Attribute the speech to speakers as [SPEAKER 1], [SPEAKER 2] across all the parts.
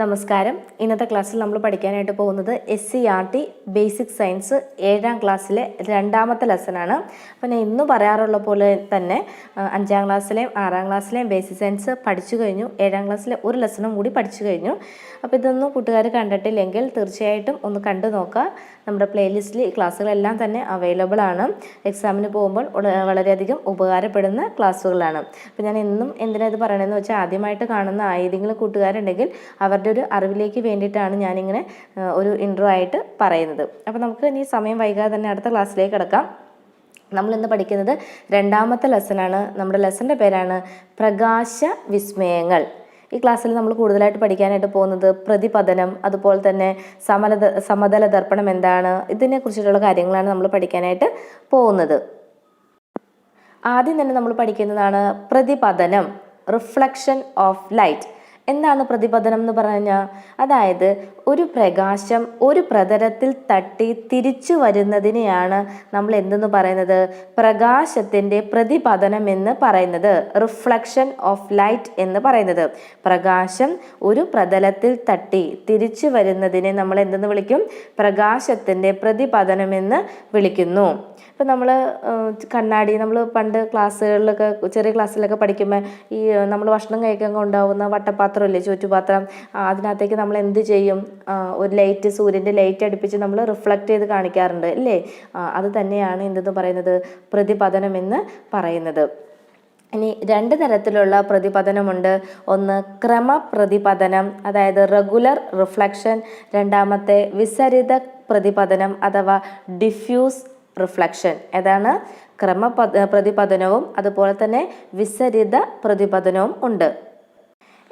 [SPEAKER 1] നമസ്കാരം. ഇന്നത്തെ ക്ലാസ്സിൽ നമ്മൾ പഠിക്കാനായിട്ട് പോകുന്നത് S C R T basic science ഏഴാം ക്ലാസ്സിലെ രണ്ടാമത്തെ ലെസനാണ് അപ്പം ഞാൻ ഇന്ന് പറയാറുള്ള പോലെ തന്നെ അഞ്ചാം ക്ലാസ്സിലെയും ആറാം ക്ലാസ്സിലെയും ബേസിക് സയൻസ് പഠിച്ചു കഴിഞ്ഞു. ഏഴാം ക്ലാസ്സിലെ ഒരു ലെസണും കൂടി പഠിച്ചു കഴിഞ്ഞു. അപ്പോൾ ഇതൊന്നും കൂട്ടുകാർ കണ്ടിട്ടില്ലെങ്കിൽ തീർച്ചയായിട്ടും ഒന്ന് കണ്ടു നോക്കുക. നമ്മുടെ പ്ലേലിസ്റ്റിൽ ഈ ക്ലാസ്സുകളെല്ലാം തന്നെ അവൈലബിൾ ആണ്. എക്സാമിന് പോകുമ്പോൾ വളരെയധികം ഉപകാരപ്പെടുന്ന ക്ലാസ്സുകളാണ്. അപ്പോൾ ഞാൻ എന്നും എന്തിനാ ഇത് പറയണമെന്ന് വെച്ചാൽ ആദ്യമായിട്ട് കാണുന്ന ഏതെങ്കിലും കൂട്ടുകാരുണ്ടെങ്കിൽ അവരുടെ ഒരു അറിവിലേക്ക് വേണ്ടിയിട്ടാണ് ഞാനിങ്ങനെ ഒരു ഇൻട്രോ ആയിട്ട് പറയുന്നത്. അപ്പോൾ നമുക്ക് ഇനി സമയം വൈകാതെ തന്നെ അടുത്ത ക്ലാസ്സിലേക്ക് കിടക്കാം. നമ്മളിന്ന് പഠിക്കുന്നത് രണ്ടാമത്തെ ലെസണാണ് നമ്മുടെ ലെസന്റെ പേരാണ് പ്രകാശ വിസ്മയങ്ങൾ. ഈ ക്ലാസ്സിൽ നമ്മൾ കൂടുതലായിട്ട് പഠിക്കാനായിട്ട് പോകുന്നത് പ്രതിപതനം അതുപോലെ തന്നെ സമല സമതല ദർപ്പണം എന്താണ് ഇതിനെക്കുറിച്ചിട്ടുള്ള കാര്യങ്ങളാണ് നമ്മൾ പഠിക്കാനായിട്ട് പോകുന്നത്. ആദ്യം തന്നെ നമ്മൾ പഠിക്കുന്നതാണ് പ്രതിപതനം റിഫ്ലക്ഷൻ ഓഫ് ലൈറ്റ് എന്താണ് പ്രതിപതനം എന്ന് പറഞ്ഞാൽ അതായത് ഒരു പ്രകാശം ഒരു പ്രതലത്തിൽ തട്ടി തിരിച്ചു വരുന്നതിനെയാണ് നമ്മൾ എന്തെന്ന് പറയുന്നത്? പ്രകാശത്തിന്റെ പ്രതിപതനം എന്ന് പറയുന്നത്. റിഫ്ലക്ഷൻ ഓഫ് ലൈറ്റ് എന്ന് പറയുന്നത്. പ്രകാശം ഒരു പ്രതലത്തിൽ തട്ടി തിരിച്ചു വരുന്നതിനെ നമ്മൾ എന്തെന്ന് വിളിക്കും? പ്രകാശത്തിന്റെ പ്രതിപതനം എന്ന് വിളിക്കുന്നു. ഇപ്പം നമ്മൾ കണ്ണാടി നമ്മൾ പണ്ട് ക്ലാസ്സുകളിലൊക്കെ ചെറിയ ക്ലാസ്സിലൊക്കെ പഠിക്കുമ്പോൾ ഈ നമ്മൾ ഭക്ഷണം കഴിക്കാൻ ഉണ്ടാവുന്ന വട്ടപാത്രമില്ലേ ചുറ്റുപാത്രം അതിനകത്തേക്ക് നമ്മൾ എന്ത് ചെയ്യും? ഒരു ലൈറ്റ് സൂര്യന്റെ ലൈറ്റ് അടുപ്പിച്ച് നമ്മൾ റിഫ്ലക്റ്റ് ചെയ്ത് കാണിക്കാറുണ്ട് അല്ലേ അത് തന്നെയാണ് എന്തെന്ന് പറയുന്നത്? പ്രതിപതനം എന്ന് പറയുന്നത്. ഇനി രണ്ട് തരത്തിലുള്ള പ്രതിപതനമുണ്ട്. ഒന്ന് ക്രമപ്രതിപതനം അതായത് റെഗുലർ റിഫ്ലക്ഷൻ. രണ്ടാമത്തെ വിസരിത പ്രതിപതനം അഥവാ ഡിഫ്യൂസ് റിഫ്ലക്ഷൻ ഏതാണ്? ക്രമ പ്രതിപതനവും അതുപോലെ തന്നെ വിസരിത പ്രതിപതനവും ഉണ്ട്.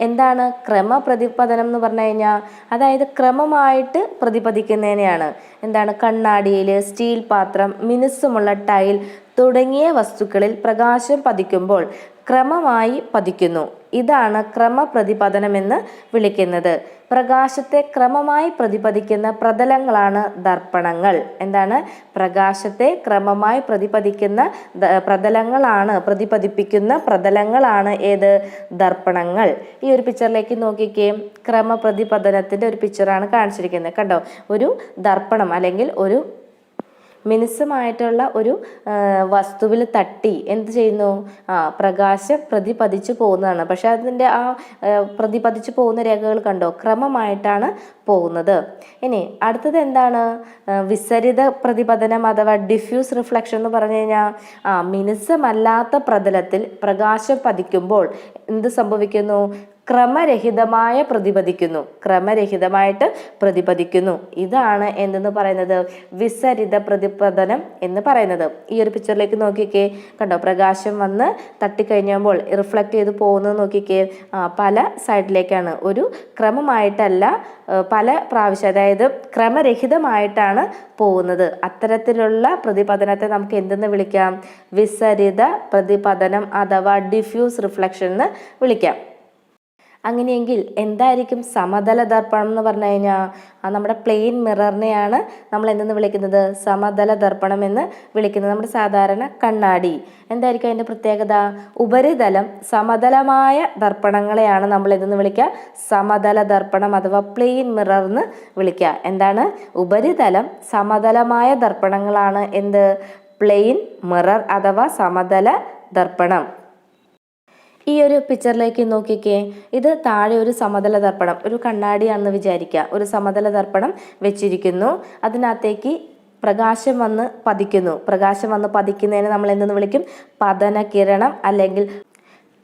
[SPEAKER 1] എന്താണ് ക്രമ പ്രതിപതനം എന്ന് പറഞ്ഞു കഴിഞ്ഞാൽ? അതായത് ക്രമമായിട്ട് പ്രതിപതിക്കുന്നതിനെയാണ്. എന്താണ്? കണ്ണാടിയിൽ സ്റ്റീൽ പാത്രം മിനുസമുള്ള ടൈൽ തുടങ്ങിയ വസ്തുക്കളിൽ പ്രകാശം പതിക്കുമ്പോൾ ക്രമമായി പതിക്കുന്നു. ഇതാണ് ക്രമപ്രതിപതനം എന്ന് വിളിക്കുന്നത്. പ്രകാശത്തെ ക്രമമായി പ്രതിപദിക്കുന്ന പ്രതലങ്ങളാണ് ദർപ്പണങ്ങൾ. എന്താണ്? പ്രകാശത്തെ ക്രമമായി പ്രതിപദിക്കുന്ന പ്രതലങ്ങളാണ് പ്രതിപതിപ്പിക്കുന്ന പ്രതലങ്ങളാണ് ഏത്? ദർപ്പണങ്ങൾ. ഈ ഒരു പിക്ചറിലേക്ക് നോക്കിക്കേ. ക്രമപ്രതിപതനത്തിന്റെ ഒരു പിക്ചറാണ് കാണിച്ചിരിക്കുന്നത്. കണ്ടോ? ഒരു ദർപ്പണം അല്ലെങ്കിൽ ഒരു മിനുസമായിട്ടുള്ള ഒരു വസ്തുവിൽ തട്ടി. എന്ത് ചെയ്യുന്നു? ആ പ്രകാശം പ്രതിപതിച്ചു പോകുന്നതാണ്. പക്ഷെ അതിന്റെ ആ, പ്രതിപതിച്ചു പോകുന്ന രേഖകൾ കണ്ടോ? ക്രമമായിട്ടാണ് പോകുന്നത്. ഇനി അടുത്തത് എന്താണ്? വിസരിത പ്രതിപതനം അഥവാ ഡിഫ്യൂസ് റിഫ്ലക്ഷൻ എന്ന് പറഞ്ഞു കഴിഞ്ഞാൽ ആ മിനുസമല്ലാത്ത പ്രതലത്തിൽ പ്രകാശം പതിക്കുമ്പോൾ എന്ത് സംഭവിക്കുന്നു? ക്രമരഹിതമായ പ്രതിപദിക്കുന്നു. ക്രമരഹിതമായിട്ട് പ്രതിപദിക്കുന്നു. ഇതാണ് എന്തെന്ന് പറയുന്നത്? വിസരിത പ്രതിപദനം എന്ന് പറയുന്നത്. ഈ ഒരു പിക്ചറിലേക്ക് നോക്കിക്കേ. കണ്ടോ? പ്രകാശം വന്ന് തട്ടിക്കഴിഞ്ഞപ്പോൾ റിഫ്ലക്റ്റ് ചെയ്ത് പോകുന്നത് നോക്കിക്കേ. പല സൈഡിലേക്കാണ് ഒരു ക്രമമായിട്ടല്ല പല പ്രാവശ്യം അതായത് ക്രമരഹിതമായിട്ടാണ് പോകുന്നത്. അത്തരത്തിലുള്ള പ്രതിപതനത്തെ നമുക്ക് എന്തെന്ന് വിളിക്കാം? വിസരിത പ്രതിപതനം അഥവാ ഡിഫ്യൂസ് റിഫ്ലക്ഷൻ എന്ന് വിളിക്കാം. അങ്ങനെയെങ്കിൽ എന്തായിരിക്കും സമതല ദർപ്പണം എന്ന് പറഞ്ഞു കഴിഞ്ഞാൽ നമ്മുടെ പ്ലെയിൻ മിററിനെയാണ് നമ്മൾ എന്തെന്ന് വിളിക്കുന്നത്? സമതല ദർപ്പണം എന്ന് വിളിക്കുന്നത്. നമ്മുടെ സാധാരണ കണ്ണാടി. എന്തായിരിക്കും അതിന്റെ പ്രത്യേകത? ഉപരിതലം സമതലമായ ദർപ്പണങ്ങളെയാണ് നമ്മൾ എന്തെന്ന് വിളിക്കുക? സമതല ദർപ്പണം അഥവാ പ്ലെയിൻ മിറർ എന്ന് വിളിക്കുക. എന്താണ്? ഉപരിതലം സമതലമായ ദർപ്പണങ്ങളാണ് എന്ത്? പ്ലെയിൻ മിറർ അഥവാ സമതല ദർപ്പണം. ഈ ഒരു പിക്ചറിലേക്ക് നോക്കിക്കേ. ഇത് താഴെ ഒരു സമതല ദർപ്പണം ഒരു കണ്ണാടിയാണെന്ന് വിചാരിക്കുക ഒരു സമതല ദർപ്പണം വെച്ചിരിക്കുന്നു. അതിനകത്തേക്ക് പ്രകാശം വന്ന് പതിക്കുന്നു. പ്രകാശം വന്ന് പതിക്കുന്നതിന് നമ്മൾ എന്തെന്ന് വിളിക്കും? പതനകിരണം അല്ലെങ്കിൽ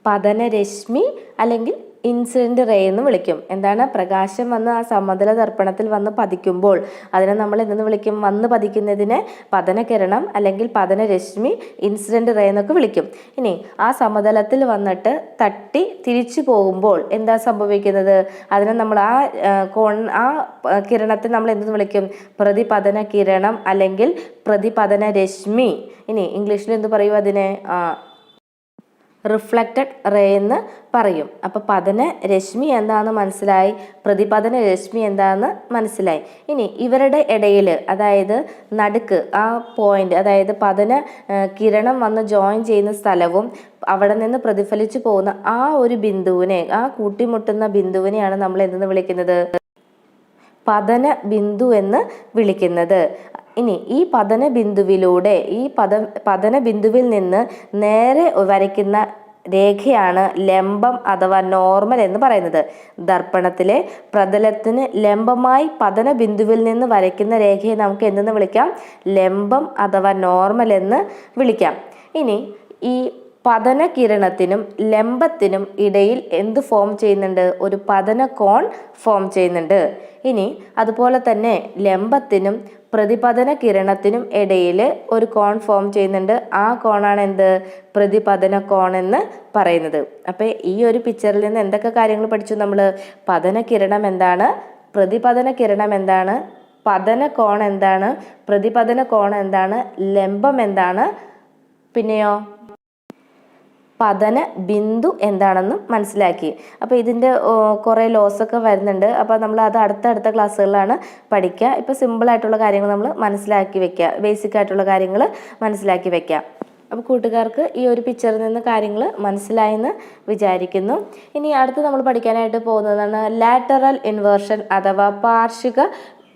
[SPEAKER 1] പതനരശ്മി അല്ലെങ്കിൽ ഇൻസിഡന്റ് റേ എന്ന് വിളിക്കും. എന്താണ്? പ്രകാശം വന്ന് ആ സമതല ദർപ്പണത്തിൽ വന്ന് പതിക്കുമ്പോൾ അതിനെ നമ്മൾ എന്തെന്ന് വിളിക്കും? വന്ന് പതിക്കുന്നതിനെ പതനകിരണം അല്ലെങ്കിൽ പതനരശ്മി ഇൻസിഡന്റ് റേ എന്നൊക്കെ വിളിക്കും. ഇനി ആ സമതലത്തിൽ വന്നിട്ട് തട്ടി തിരിച്ചു പോകുമ്പോൾ എന്താ സംഭവിക്കുന്നത്? അതിനെ നമ്മൾ ആ കോൺ ആ കിരണത്തെ നമ്മൾ എന്തെന്ന് വിളിക്കും? പ്രതിപതന കിരണം അല്ലെങ്കിൽ പ്രതിപതന രശ്മി ഇനി ഇംഗ്ലീഷിൽ എന്ത് പറയും അതിനെ? റിഫ്ലക്റ്റഡ് റേ എന്ന് പറയും. അപ്പോൾ പതന രശ്മി എന്താണെന്ന് മനസ്സിലായി? പ്രതിപതന രശ്മി എന്താണെന്ന് മനസ്സിലായി. ഇനി ഇവരുടെ ഇടയിൽ അതായത് നടുക്ക് ആ പോയിന്റ് അതായത് പതന കിരണം വന്ന് ജോയിൻ ചെയ്യുന്ന സ്ഥലവും അവിടെ നിന്ന് പ്രതിഫലിച്ചു പോകുന്ന ആ ഒരു ബിന്ദുവിനെ ആ കൂട്ടിമുട്ടുന്ന ബിന്ദുവിനെയാണ് നമ്മൾ എന്തെന്ന് വിളിക്കുന്നത്? പതന ബിന്ദു എന്ന് വിളിക്കുന്നത്. ഇനി ഈ പതന ബിന്ദുവിലൂടെ ഈ പത പതന ബിന്ദുവിൽ നിന്ന് നേരെ വരയ്ക്കുന്ന രേഖയാണ് ലംബം അഥവാ നോർമൽ എന്ന് പറയുന്നത്. ദർപ്പണത്തിലെ പ്രതലത്തിന് ലംബമായി പതന ബിന്ദുവിൽ നിന്ന് വരയ്ക്കുന്ന രേഖയെ നമുക്ക് എന്തെന്ന് വിളിക്കാം? ലംബം അഥവാ നോർമൽ എന്ന് വിളിക്കാം. ഇനി ഈ പതന കിരണത്തിനും ലംബത്തിനും ഇടയിൽ എന്ത് ഫോം ചെയ്യുന്നുണ്ട്? ഒരു പതന കോൺ ഫോം ചെയ്യുന്നുണ്ട്. ഇനി അതുപോലെ തന്നെ ലംബത്തിനും പ്രതിപതന കിരണത്തിനും ഇടയിൽ ഒരു കോൺ ഫോം ചെയ്യുന്നുണ്ട്. ആ കോണാണ് എന്ത്? പ്രതിപതന കോൺ എന്ന് പറയുന്നത്. അപ്പോൾ ഈ ഒരു പിക്ചറിൽ നിന്ന് എന്തൊക്കെ കാര്യങ്ങൾ പഠിച്ചു നമ്മൾ പതന കിരണം എന്താണ്? പ്രതിപതന കിരണം എന്താണ്? പതന കോൺ എന്താണ്? പ്രതിപതന കോൺ എന്താണ്? ലംബം എന്താണ്? പിന്നെയോ? പതന ബിന്ദു എന്താണെന്ന് മനസ്സിലാക്കി. അപ്പോൾ ഇതിന്റെ കുറേ ലോസൊക്കെ വരുന്നുണ്ട്. അപ്പോൾ നമ്മൾ അത് അടുത്ത അടുത്ത ക്ലാസ്സുകളിലാണ് പഠിക്കുക. ഇപ്പോൾ സിമ്പിളായിട്ടുള്ള കാര്യങ്ങൾ നമ്മൾ മനസ്സിലാക്കി വെക്കുക. ബേസിക് ആയിട്ടുള്ള കാര്യങ്ങൾ മനസ്സിലാക്കി വെക്കുക. അപ്പോൾ കൂട്ടുകാർക്ക് ഈ ഒരു പിക്ചറിൽ നിന്ന് കാര്യങ്ങൾ മനസ്സിലായെന്ന് വിചാരിക്കുന്നു. ഇനി അടുത്ത് നമ്മൾ പഠിക്കാനായിട്ട് പോകുന്നതാണ് ലാറ്ററൽ ഇൻവേർഷൻ അഥവാ പാർശ്വിക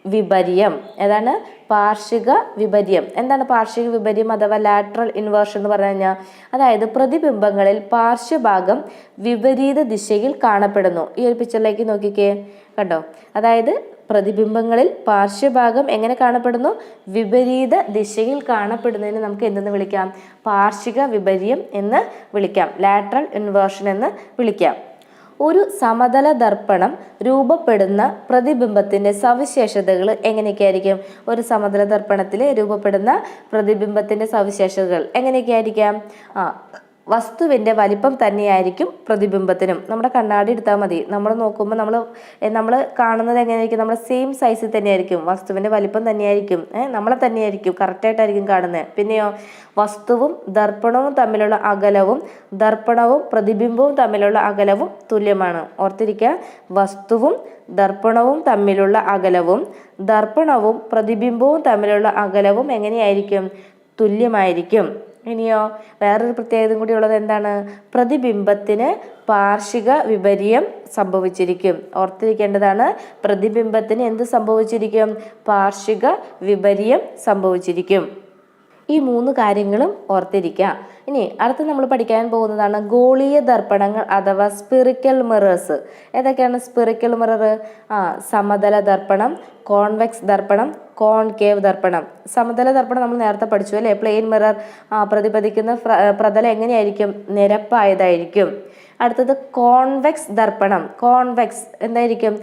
[SPEAKER 1] വിപര്യം. ഏതാണ്? പാർഷിക വിപര്യം. എന്താണ് പാർഷിക വിപര്യം അഥവാ ലാറ്ററൽ ഇൻവേർഷൻ എന്ന് പറഞ്ഞു കഴിഞ്ഞാൽ? അതായത് പ്രതിബിംബങ്ങളിൽ പാർശ്വഭാഗം വിപരീത ദിശയിൽ കാണപ്പെടുന്നു. ഈ ഒരു പിക്ചറിലേക്ക് നോക്കിക്കേ. കണ്ടോ? അതായത് പ്രതിബിംബങ്ങളിൽ പാർശ്വഭാഗം എങ്ങനെ കാണപ്പെടുന്നു? വിപരീത ദിശയിൽ കാണപ്പെടുന്നതിന് നമുക്ക് എന്തെന്ന് വിളിക്കാം? പാർഷിക വിപര്യം എന്ന് വിളിക്കാം. ലാറ്ററൽ ഇൻവേർഷൻ എന്ന് വിളിക്കാം. ഒരു സമതല ദർപ്പണം രൂപപ്പെടുന്ന പ്രതിബിംബത്തിന്റെ സവിശേഷതകൾ എങ്ങനെയൊക്കെയായിരിക്കും? ഒരു സമതല ദർപ്പണത്തിൽ രൂപപ്പെടുന്ന പ്രതിബിംബത്തിന്റെ സവിശേഷതകൾ എങ്ങനെയൊക്കെയായിരിക്കാം? ആ വസ്തുവിന്റെ വലിപ്പം തന്നെയായിരിക്കും പ്രതിബിംബത്തിനും. നമ്മുടെ കണ്ണാടി എടുത്താൽ മതി. നമ്മൾ നോക്കുമ്പോൾ നമ്മൾ നമ്മൾ കാണുന്നത് എങ്ങനെയായിരിക്കും? നമ്മുടെ സെയിം സൈസിൽ തന്നെയായിരിക്കും. വസ്തുവിന്റെ വലിപ്പം തന്നെയായിരിക്കും. നമ്മളെ തന്നെയായിരിക്കും. കറക്റ്റായിട്ടായിരിക്കും കാണുന്നത്. പിന്നെയോ വസ്തുവും ദർപ്പണവും തമ്മിലുള്ള അകലവും ദർപ്പണവും പ്രതിബിംബവും തമ്മിലുള്ള അകലവും തുല്യമാണ്. ഓർത്തിരിക്കുക വസ്തുവും ദർപ്പണവും തമ്മിലുള്ള അകലവും ദർപ്പണവും പ്രതിബിംബവും തമ്മിലുള്ള അകലവും എങ്ങനെയായിരിക്കും? തുല്യമായിരിക്കും. ഇനിയോ വേറൊരു പ്രത്യേകതയും കൂടി ഉള്ളത് എന്താണ്? പ്രതിബിംബത്തിന് പാർഷിക വിപര്യം സംഭവിച്ചിരിക്കും. ഓർത്തിരിക്കേണ്ടതാണ് പ്രതിബിംബത്തിന് എന്ത് സംഭവിച്ചിരിക്കും? പാർഷിക വിപര്യം സംഭവിച്ചിരിക്കും. ഈ മൂന്ന് കാര്യങ്ങളും ഓർത്തിരിക്കുക. ഇനി അടുത്ത് നമ്മൾ പഠിക്കാൻ പോകുന്നതാണ് ഗോളീയ ദർപ്പണങ്ങൾ അഥവാ സ്പിറിക്കൽ മിറേഴ്സ്. ഏതൊക്കെയാണ് സ്പിറിക്കൽ മിറർ? ആ സമതല ദർപ്പണം കോൺവെക്സ് ദർപ്പണം കോൺകേവ് ദർപ്പണം. സമതല ദർപ്പണം നമ്മൾ നേരത്തെ പഠിച്ചു അല്ലേ? പ്ലെയിൻ മിറർ പ്രതിപദിക്കുന്ന പ്ര- പ്രതലം എങ്ങനെയായിരിക്കും? നിരപ്പായതായിരിക്കും. അടുത്തത് കോൺവെക്സ് ദർപ്പണം. കോൺവെക്സ് എന്തായിരിക്കും?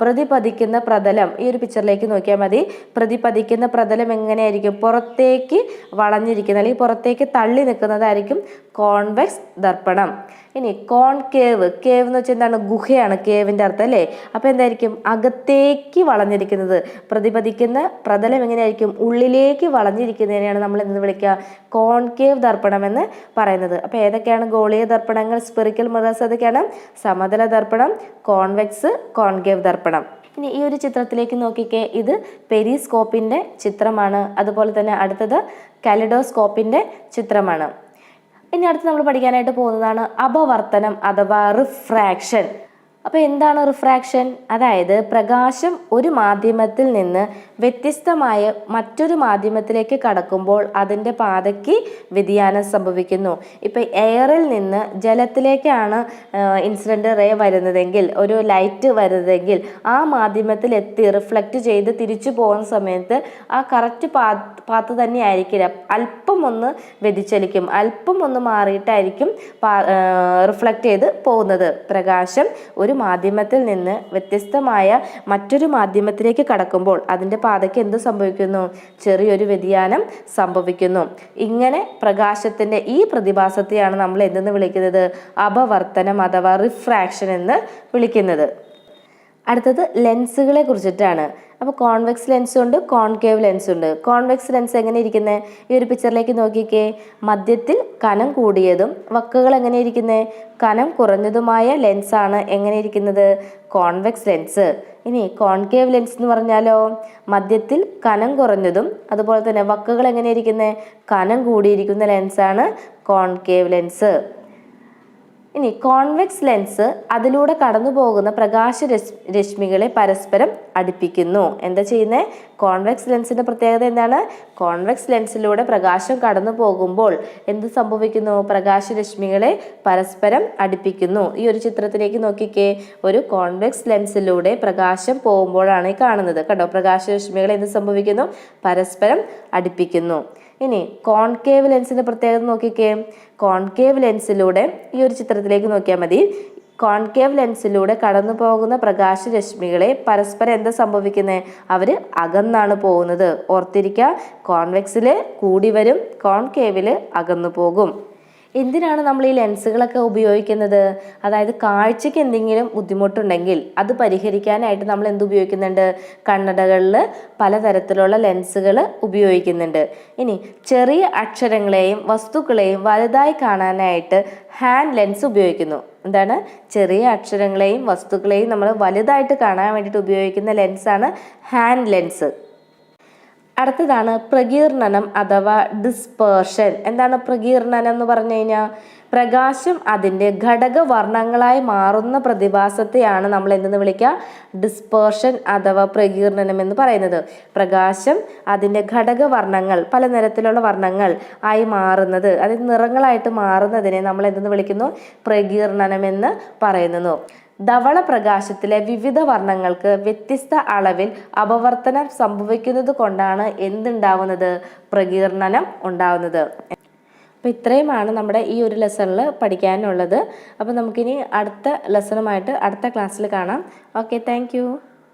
[SPEAKER 1] പ്രതിപതിക്കുന്ന പ്രതലം. ഈ ഒരു പിക്ചറിലേക്ക് നോക്കിയാൽ മതി. പ്രതിപതിക്കുന്ന പ്രതലം എങ്ങനെയായിരിക്കും? പുറത്തേക്ക് വളഞ്ഞിരിക്കുന്ന അല്ലെങ്കിൽ പുറത്തേക്ക് തള്ളി നിൽക്കുന്നതായിരിക്കും കോൺവെക്സ് ദർപ്പണം. ഇനി കോൺകേവ് കേവ് എന്ന് വെച്ചാൽ എന്താണ് ഗുഹയാണ് കേവിന്റെ അർത്ഥം അല്ലേ? അപ്പോൾ എന്തായിരിക്കും? അകത്തേക്ക് വളഞ്ഞിരിക്കുന്നത്. പ്രതിപതിക്കുന്ന പ്രതലം എങ്ങനെയായിരിക്കും? ഉള്ളിലേക്ക് വളഞ്ഞിരിക്കുന്നതിനെയാണ് നമ്മൾ എന്ത് വിളിക്കുക കോൺകേവ് ദർപ്പണം എന്ന് പറയുന്നത്. അപ്പോൾ ഏതൊക്കെയാണ് ഗോളീയ ദർപ്പണങ്ങൾ? സ്പിറിക്കൽ മിറേഴ്സ് അതൊക്കെയാണ് സമതല ദർപ്പണം കോൺവെക്സ് കോൺകേവ് ദർപ്പണം. ഇനി ഈ ഒരു ചിത്രത്തിലേക്ക് നോക്കിക്കേ. ഇത് പെരിസ്കോപ്പിന്റെ ചിത്രമാണ്. അതുപോലെ തന്നെ അടുത്തത് കാലിഡോസ്കോപ്പിന്റെ ചിത്രമാണ്. ഇനി അടുത്ത് നമ്മൾ പഠിക്കാനായിട്ട് പോകുന്നതാണ് അപവർത്തനം അഥവാ റിഫ്രാക്ഷൻ അപ്പോൾ എന്താണ് റിഫ്രാക്ഷൻ അതായത് പ്രകാശം ഒരു മാധ്യമത്തിൽ നിന്ന് വ്യത്യസ്തമായ മറ്റൊരു മാധ്യമത്തിലേക്ക് കടക്കുമ്പോൾ അതിന്റെ പാതയ്ക്ക് വ്യതിയാനം സംഭവിക്കുന്നു. ഇപ്പോൾ എയറിൽ നിന്ന് ജലത്തിലേക്കാണ് ഇൻസിഡന്റ് റേ വരുന്നതെങ്കിൽ ഒരു ലൈറ്റ് വരുന്നതെങ്കിൽ ആ മാധ്യമത്തിൽ എത്തി റിഫ്ലക്റ്റ് ചെയ്ത് തിരിച്ചു പോകുന്ന സമയത്ത് ആ കറക്റ്റ് പാ പാത്ത് തന്നെ ആയിരിക്കില്ല അല്പം ഒന്ന് വ്യതിചലിക്കും. അല്പം ഒന്ന് മാറിയിട്ടായിരിക്കും റിഫ്ലക്റ്റ് ചെയ്ത് പോകുന്നത്. പ്രകാശം ഒരു മാധ്യമത്തിൽ നിന്ന് വ്യത്യസ്തമായ മറ്റൊരു മാധ്യമത്തിലേക്ക് കടക്കുമ്പോൾ അതിന്റെ പാതയ്ക്ക് എന്ത് സംഭവിക്കുന്നു? ചെറിയൊരു വ്യതിയാനം സംഭവിക്കുന്നു. ഇങ്ങനെ പ്രകാശത്തിന്റെ ഈ പ്രതിഭാസത്തെയാണ് നമ്മൾ എന്തെന്ന് വിളിക്കുന്നത്? അപവർത്തനം അഥവാ റിഫ്രാക്ഷൻ എന്ന് വിളിക്കുന്നത്. അടുത്തത് ലെൻസുകളെ കുറിച്ചിട്ടാണ്. അപ്പോൾ കോൺവെക്സ് ലെൻസ് ഉണ്ട് കോൺകേവ് ലെൻസ് ഉണ്ട്. കോൺവെക്സ് ലെൻസ് എങ്ങനെ ഇരിക്കുന്നത് ഈ ഒരു പിക്ചറിലേക്ക് നോക്കിക്കേ. മധ്യത്തിൽ കനം കൂടിയതും വക്കുകൾ എങ്ങനെ ഇരിക്കുന്നത് കനം കുറഞ്ഞതുമായ ലെൻസാണ് എങ്ങനെ ഇരിക്കുന്നത്? കോൺവെക്സ് ലെൻസ് ഇനി കോൺകേവ് ലെൻസ് എന്ന് പറഞ്ഞാലോ? മധ്യത്തിൽ കനം കുറഞ്ഞതും അതുപോലെ തന്നെ വക്കുകൾ എങ്ങനെ ഇരിക്കുന്നത് കനം കൂടിയിരിക്കുന്ന ലെൻസാണ് കോൺകേവ് ലെൻസ് ഇനി കോൺവെക്സ് ലെൻസ് അതിലൂടെ കടന്നു പോകുന്ന പ്രകാശ രശ്മികളെ പരസ്പരം അടുപ്പിക്കുന്നു. എന്താ ചെയ്യുന്നത് കോൺവെക്സ് ലെൻസിന്റെ പ്രത്യേകത എന്താണ്? കോൺവെക്സ് ലെൻസിലൂടെ പ്രകാശം കടന്നു പോകുമ്പോൾ എന്ത് സംഭവിക്കുന്നു? പ്രകാശ രശ്മികളെ പരസ്പരം അടുപ്പിക്കുന്നു. ഈ ഒരു ചിത്രത്തിലേക്ക് നോക്കിക്കേ. ഒരു കോൺവെക്സ് ലെൻസിലൂടെ പ്രകാശം പോകുമ്പോഴാണ് ഈ കാണുന്നത്. കണ്ടോ? പ്രകാശ രശ്മികളെ എന്ത് സംഭവിക്കുന്നു? പരസ്പരം അടുപ്പിക്കുന്നു. ഇനി കോൺകേവ് ലെൻസിന്റെ പ്രത്യേകത നോക്കിക്കേ. കോൺകേവ് ലെൻസിലൂടെ ഈ ഒരു ചിത്രത്തിലേക്ക് നോക്കിയാൽ മതി. കോൺകേവ് ലെൻസിലൂടെ കടന്നു പോകുന്ന പ്രകാശരശ്മികളെ പരസ്പരം എന്താ സംഭവിക്കുന്നത് അവർ അകന്നാണ് പോകുന്നത്. ഓർത്തിരിക്കുക കോൺവെക്സിൽ കൂടി വരും കോൺകേവിൽ അകന്നു പോകും. എന്തിനാണ് നമ്മൾ ഈ ലെൻസുകളൊക്കെ ഉപയോഗിക്കുന്നത്? അതായത് കാഴ്ചയ്ക്ക് എന്തെങ്കിലും ബുദ്ധിമുട്ടുണ്ടെങ്കിൽ അത് പരിഹരിക്കാനായിട്ട് നമ്മൾ എന്ത് ഉപയോഗിക്കുന്നുണ്ട്? കണ്ണടകളിൽ പലതരത്തിലുള്ള ലെൻസുകൾ ഉപയോഗിക്കുന്നുണ്ട്. ഇനി ചെറിയ അക്ഷരങ്ങളെയും വസ്തുക്കളെയും വലുതായി കാണാനായിട്ട് ഹാൻഡ് ലെൻസ് ഉപയോഗിക്കുന്നു. എന്താണ്? ചെറിയ അക്ഷരങ്ങളെയും വസ്തുക്കളെയും നമ്മൾ വലുതായിട്ട് കാണാൻ വേണ്ടിയിട്ട് ഉപയോഗിക്കുന്ന ലെൻസാണ് ഹാൻഡ് ലെൻസ്. അടുത്തതാണ് പ്രകീർണനം അഥവാ ഡിസ്പേർഷൻ. എന്താണ് പ്രകീർണനം എന്ന് പറഞ്ഞു കഴിഞ്ഞാൽ പ്രകാശം അതിന്റെ ഘടകവർണങ്ങളായി മാറുന്ന പ്രതിഭാസത്തെയാണ് നമ്മൾ എന്തെന്ന് വിളിക്കുക? ഡിസ്പേർഷൻ അഥവാ പ്രകീർണനം എന്ന് പറയുന്നത്. പ്രകാശം അതിന്റെ ഘടകവർണങ്ങൾ പല നിരത്തിലുള്ള വർണങ്ങൾ ആയി മാറുന്നത്. അതായത് നിറങ്ങളായിട്ട് മാറുന്നതിനെ നമ്മൾ എന്തെന്ന് വിളിക്കുന്നു? പ്രകീർണനം എന്ന് പറയുന്നു. ധവള പ്രകാശത്തിലെ വിവിധ വർണങ്ങൾക്ക് വ്യത്യസ്ത അളവിൽ അപവർത്തനം സംഭവിക്കുന്നത് കൊണ്ടാണ് എന്തുണ്ടാവുന്നത്? പ്രകീർണനം ഉണ്ടാവുന്നത്. അപ്പോൾ ഇത്രയുമാണ് നമ്മുടെ ഈ ഒരു ലെസണിൽ പഠിക്കാനുള്ളത്. അപ്പോൾ നമുക്കിനി അടുത്ത ലെസണുമായിട്ട് അടുത്ത ക്ലാസ്സിൽ കാണാം. Okay thank